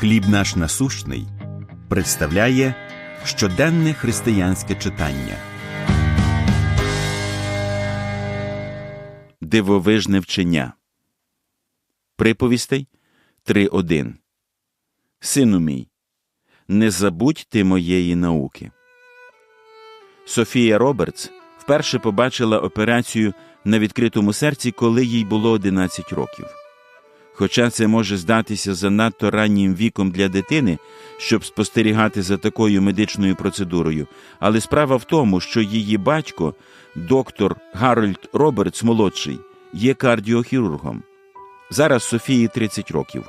Хліб наш насущний представляє щоденне християнське читання. Дивовижне вчення. Приповістей 3.1. Сину мій, не забудь ти моєї науки. Софія Робертс вперше побачила операцію на відкритому серці, коли їй було 11 років. Хоча це може здатися занадто раннім віком для дитини, щоб спостерігати за такою медичною процедурою, але справа в тому, що її батько, доктор Гарольд Робертс молодший, є кардіохірургом. Зараз Софії 30 років,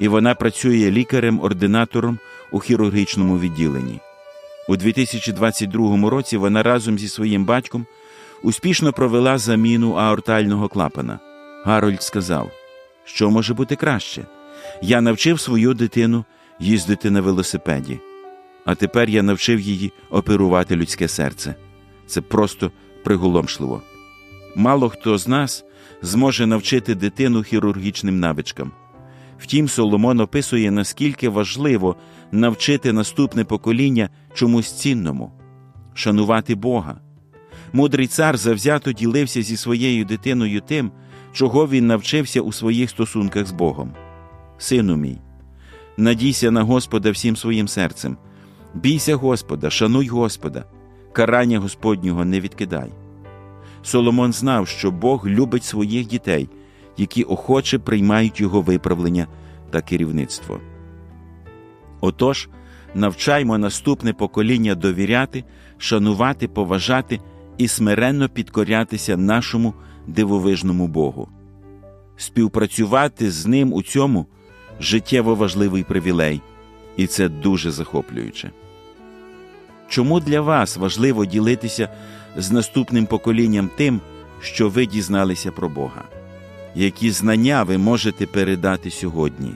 і вона працює лікарем-ординатором у хірургічному відділенні. У 2022 році вона разом зі своїм батьком успішно провела заміну аортального клапана. Гарольд сказав, що може бути краще. Я навчив свою дитину їздити на велосипеді, а тепер я навчив її оперувати людське серце. Це просто приголомшливо. Мало хто з нас зможе навчити дитину хірургічним навичкам. Втім, Соломон описує, наскільки важливо навчити наступне покоління чомусь цінному, шанувати Бога. Мудрий цар завзято ділився зі своєю дитиною тим, чого він навчився у своїх стосунках з Богом. Сину мій, надійся на Господа всім своїм серцем, бійся Господа, шануй Господа, карання Господнього не відкидай. Соломон знав, що Бог любить своїх дітей, які охоче приймають його виправлення та керівництво. Отож, навчаймо наступне покоління довіряти, шанувати, поважати і смиренно підкорятися нашому дивовижному Богу. Співпрацювати з ним у цьому життєво важливий привілей, і це дуже захоплююче. Чому для вас важливо ділитися з наступним поколінням тим, що ви дізналися про Бога? Які знання ви можете передати сьогодні?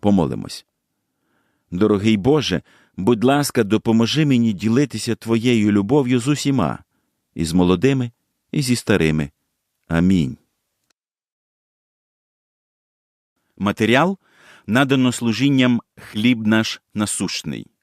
Помолимось. Дорогий Боже, будь ласка, допоможи мені ділитися Твоєю любов'ю з усіма, і з молодими, і зі старими. Амінь. Матеріал надано служінням хліб наш насущний.